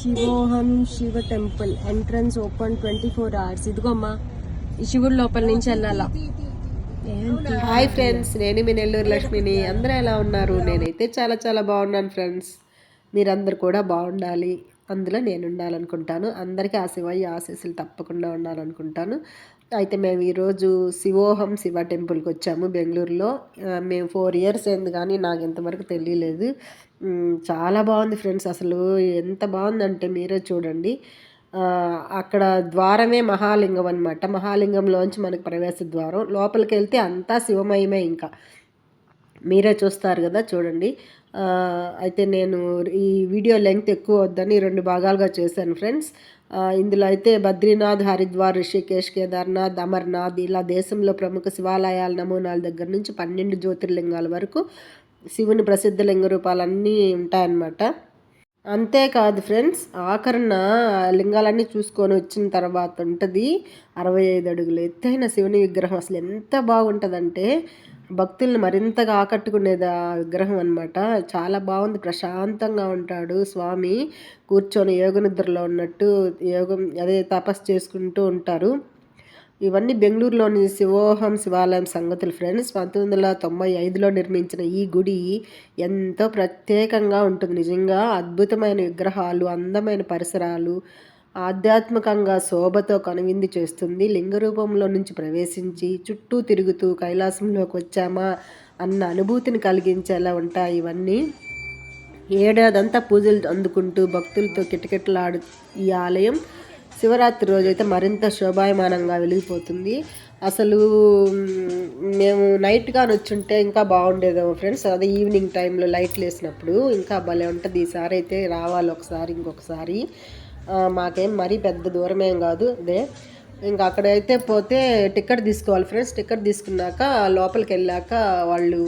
శివోహం Shiva temple entrance open twenty four hours. ఇదిగోమ్మా ఈ శివుడు లోపల నుంచి వెళ్ళాలా? హాయ్ ఫ్రెండ్స్ నేను మీ నెల్లూరు లక్ష్మిని. అందరూ ఎలా ఉన్నారు? నేనైతే చాలా చాలా బాగున్నాను ఫ్రెండ్స్. మీరందరూ కూడా బాగుండాలి. అందులో నేను ఉండాలనుకుంటాను. అందరికీ ఆ శివయ్య ఆశీస్సులు తప్పకుండా ఉండాలనుకుంటాను. అయితే మేము ఈరోజు శివోహం శివ టెంపుల్కి వచ్చాము బెంగళూరులో. మేము ఫోర్ ఇయర్స్ అయింది కానీ నాకు ఇంతవరకు తెలియలేదు. చాలా బాగుంది ఫ్రెండ్స్ అసలు. ఎంత బాగుందంటే మీరే చూడండి. అక్కడ ద్వారమే మహాలింగం అనమాట మహాలింగంలోంచి మనకు ప్రవేశ ద్వారం. లోపలికి వెళ్తే అంతా శివమయమే ఇంకా. మీరే చూస్తారు కదా చూడండి. అయితే నేను ఈ వీడియో లెంగ్త్ ఎక్కువ వద్దని రెండు భాగాలుగా చేశాను ఫ్రెండ్స్. ఇందులో అయితే బద్రీనాథ్ హరిద్వార్ రిషికేష్ కేదార్నాథ్ అమర్నాథ్ ఇలా దేశంలో ప్రముఖ శివాలయాల నమూనాల దగ్గర నుంచి పన్నెండు జ్యోతిర్లింగాల వరకు శివుని ప్రసిద్ధ లింగ రూపాలన్నీ ఉంటాయన్నమాట. అంతేకాదు ఫ్రెండ్స్ ఆఖరణ లింగాలన్నీ చూసుకొని వచ్చిన తర్వాత ఉంటుంది అరవై ఐదు అడుగులు ఎత్తైన శివుని విగ్రహం అసలు ఎంత బాగుంటుందంటే భక్తుల్ని మరింతగా ఆకట్టుకునేది ఆ విగ్రహం అనమాట చాలా బాగుంది. ప్రశాంతంగా ఉంటాడు స్వామి. కూర్చొని యోగ నిద్రలో ఉన్నట్టు యోగం అదే తపస్సు చేసుకుంటూ ఉంటారు. ఇవన్నీ బెంగళూరులోని శివోహం శివాలయం సంగతులు ఫ్రెండ్స్. పంతొమ్మిది వందల తొంభై ఐదులో నిర్మించిన ఈ గుడి ఎంతో ప్రత్యేకంగా ఉంటుంది. నిజంగా అద్భుతమైన విగ్రహాలు అందమైన పరిసరాలు ఆధ్యాత్మికంగా శోభతో కనువిందు చేస్తుంది. లింగ రూపంలో నుంచి ప్రవేశించి చుట్టూ తిరుగుతూ కైలాసంలోకి వచ్చామా అన్న అనుభూతిని కలిగించేలా ఉంటాయి ఇవన్నీ. ఏడాదంతా పూజలు అందుకుంటూ భక్తులతో కిటకిటలాడు ఈ ఆలయం. శివరాత్రి రోజైతే మరింత శోభాయమానంగా వెలిగిపోతుంది. అసలు మేము నైట్గా వచ్చుంటే ఇంకా బాగుండేదేమో ఫ్రెండ్స్ అదే ఈవినింగ్ టైంలో లైట్లు వేసినప్పుడు ఇంకా భలే ఉంటుంది. ఈసారి అయితే రావాలి ఒకసారి ఇంకొకసారి. మాకేం మరీ పెద్ద దూరమేం కాదు అదే ఇంకా అక్కడైతే పోతే టికెట్ తీసుకోవాలి ఫ్రెండ్స్. టికెట్ తీసుకున్నాక లోపలికి వెళ్ళాక వాళ్ళు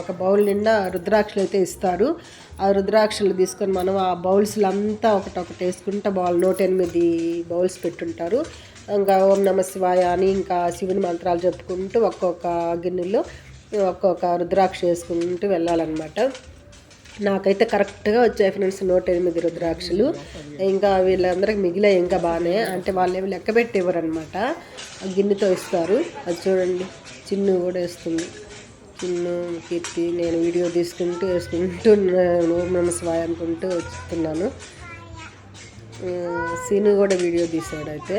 ఒక బౌల్ నిండా రుద్రాక్షలు అయితే ఇస్తారు. ఆ రుద్రాక్షలు తీసుకొని మనం ఆ బౌల్స్లో అంతా ఒకటొకటి వేసుకుంటే బౌల్ నూట ఎనిమిది బౌల్స్ పెట్టుంటారు. ఇంకా ఓం నమ శివాయ అని ఇంకా శివుని మంత్రాలు చెప్పుకుంటూ ఒక్కొక్క గిన్నెలో ఒక్కొక్క రుద్రాక్ష వేసుకుంటూ వెళ్ళాలన్నమాట. నాకైతే కరెక్ట్గా వచ్చాయి ఫ్రెండ్స్ నూట ఎనిమిది రుద్రాక్షలు. ఇంకా వీళ్ళందరికి మిగిలే ఇంకా బాగానే అంటే వాళ్ళు ఏమి లెక్క పెట్టి ఇవ్వరనమాట గిన్నెతో ఇస్తారు. అది చూడండి చిన్ను కూడా వేస్తుంది. చిన్ను కీర్తి నేను వీడియో తీసుకుంటూ వేసుకుంటూ ఓం నమ అనుకుంటూ వస్తున్నాను. సీను కూడా వీడియో తీసాడు అయితే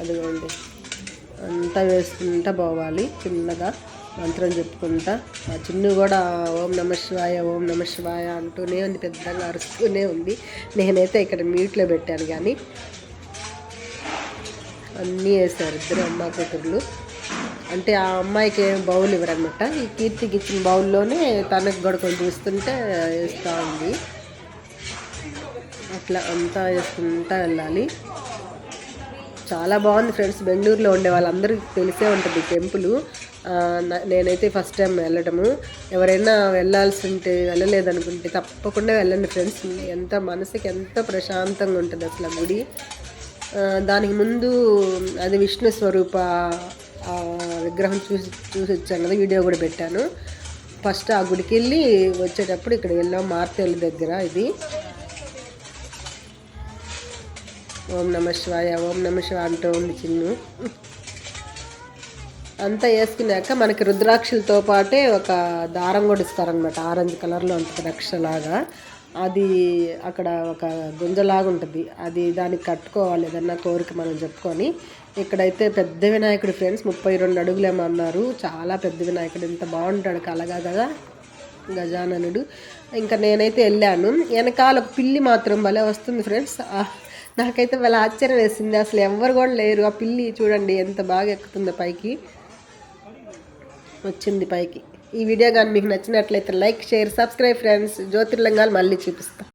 అదిగోండి అంతా వేసుకుంటా పోవాలి చిన్నగా. మంత్రం చెప్పుకుంటా. ఆ చిన్ను కూడా ఓం నమ శివాయ ఓం నమ శివాయ అంటూనే ఉంది పెద్దగా అరుస్తూనే ఉంది. నేనైతే ఇక్కడ మ్యూట్లో పెట్టాను కానీ అన్నీ వేశారు ఇద్దరు అమ్మ కూతుర్లు. అంటే ఆ అమ్మాయికి ఏం బౌల్ ఇవ్వరనమాట ఈ కీర్తికి ఇచ్చిన బౌల్లోనే తనకు కూడా కొంచెం ఇస్తుంటే వేస్తూ ఉంది. అట్లా అంతా వేసుకుంటా వెళ్ళాలి. చాలా బాగుంది ఫ్రెండ్స్. బెంగళూరులో ఉండే వాళ్ళందరికీ తెలిసే ఉంటుంది టెంపుల్. నేనైతే ఫస్ట్ టైం వెళ్ళడము. ఎవరైనా వెళ్ళాల్సి ఉంటే వెళ్ళలేదనుకుంటే తప్పకుండా వెళ్ళండి ఫ్రెండ్స్. ఎంత మనసుకి ఎంతో ప్రశాంతంగా ఉంటుంది అసలు గుడి. దానికి ముందు అది విష్ణు స్వరూప విగ్రహం చూసి చూసి వచ్చాను కదా వీడియో కూడా పెట్టాను. ఫస్ట్ ఆ గుడికి వెళ్ళి వచ్చేటప్పుడు ఇక్కడ వెళ్ళాం మార్తేళ్ళ దగ్గర ఇది. ఓం నమ శివాయ ఓం నమ శివ అంటూ ఉంది చిన్ను. అంతా వేసుకున్నాక మనకి రుద్రాక్షలతో పాటే ఒక దారం కూడా ఇస్తారనమాట ఆరెంజ్ కలర్లో ఉంటుంది రక్షలాగా. అది అక్కడ ఒక గుంజలాగా ఉంటుంది. అది దానికి కట్టుకోవాలి. ఏదన్నా కోరిక మనం చెప్పుకొని. ఇక్కడైతే పెద్ద వినాయకుడు ఫ్రెండ్స్ ముప్పై రెండు అడుగులేమో అన్నారు. చాలా పెద్ద వినాయకుడు. ఇంత బాగుంటాడు కలగా కదా గజాననుడు. ఇంకా నేనైతే వెళ్ళాను. వెనకాల పిల్లి మాత్రం భలే వస్తుంది ఫ్రెండ్స్. నాకైతే వాళ్ళ ఆశ్చర్యం వేసింది. అసలు ఎవ్వరు కూడా లేరు. ఆ పిల్లి చూడండి ఎంత బాగా ఎక్కుతుందో పైకి. వచ్చింది పైకి. ఈ వీడియో కానీ మీకు నచ్చినట్లయితే లైక్ షేర్ సబ్స్క్రైబ్ ఫ్రెండ్స్. జ్యోతిర్లింగాలు మళ్ళీ చూపిస్తాను